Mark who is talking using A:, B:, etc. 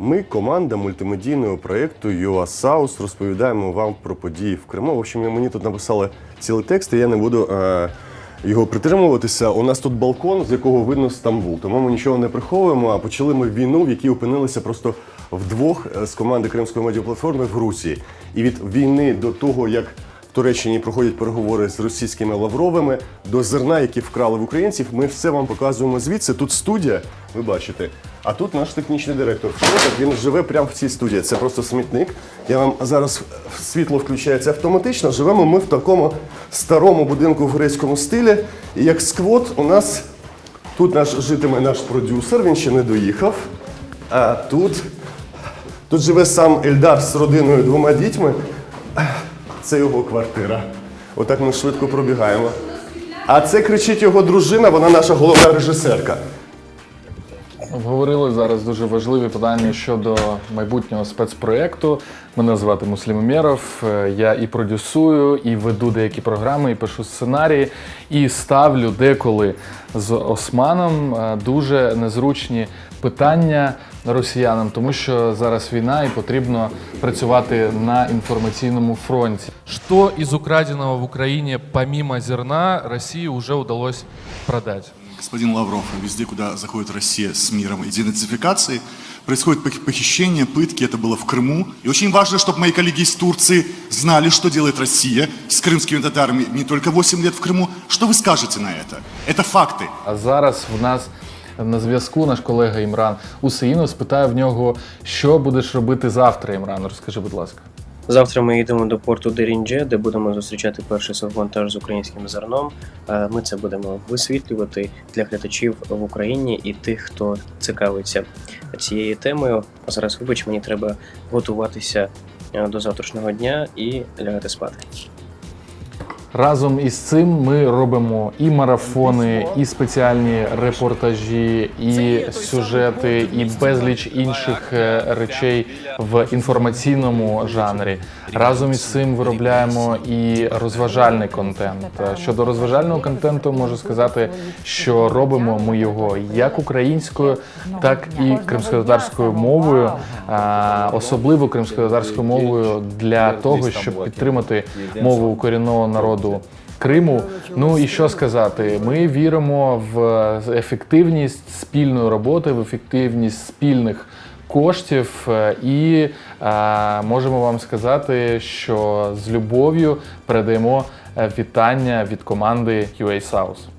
A: Ми, команда мультимедійного проєкту UA розповідаємо вам про події в Криму. В общем, мені тут написали цілий текст, і я не буду е, його притримуватися. У нас тут балкон, з якого видно Стамбул. Тому ми нічого не приховуємо. А почали ми війну, в якій опинилися просто вдвох е, з команди Кримської медіаплатформи в Русі. І від війни до того, як Туреччині проходять переговори з російськими лавровими до зерна, які вкрали в українців. Ми все вам показуємо звідси. Тут студія, ви бачите. А тут наш технічний директор він живе прямо в цій студії. Це просто смітник. Я вам зараз світло включається автоматично. Живемо ми в такому старому будинку в грецькому стилі. І як сквот, у нас тут наш житиме наш продюсер, він ще не доїхав. А тут, тут живе сам Ельдар з родиною двома дітьми. Це його квартира. Отак ми швидко пробігаємо. А це кричить його дружина, вона наша головна режисерка.
B: Обговорили зараз дуже важливі питання щодо майбутнього спецпроєкту. Мене звати Муслім Умєров. Е, Я і продюсую, і веду деякі програми, і пишу сценарії, і ставлю деколи з Османом е, дуже незручні питання росіянам, тому що зараз війна і потрібно працювати на інформаційному фронті.
C: Что из украденного в Украине помимо зерна России уже удалось продать?
D: Господин Лавров, везде, куда заходит Россия с миром и денацификацией, происходит пох- похищение, пытки, это было в Крыму. И очень важно, чтобы мои коллеги из Турции знали, что делает Россия с крымскими татарами не только 8 лет в Крыму. Что вы скажете на это? Это факты.
B: А зараз в нас на зв'язку наш колега Імран Усеїнов спитає в нього, що будеш робити завтра, Імран. Розкажи, будь ласка.
E: Завтра ми їдемо до порту Дерінже, де будемо зустрічати перший совмонтаж з українським зерном. Е, Ми це будемо висвітлювати для глядачів в Україні і тих, хто цікавиться цією темою. Зараз, вибач, мені треба готуватися е, до завтрашнього дня і лягати спати.
B: Разом із цим ми робимо і марафони, і спеціальні репортажі, і сюжети, і безліч інших е, речей в інформаційному жанрі. Разом із цим виробляємо і розважальний контент. Щодо розважального контенту, можу сказати, що робимо ми його як українською, так і кримськотатарською мовою, особливо кримськотатарською мовою для того, щоб підтримати мову корінного народу. Криму, ну і що сказати, ми віримо в ефективність спільної роботи, в ефективність спільних коштів, е, і е, можемо вам сказати, що з любов'ю передаємо е, вітання від команди UA South.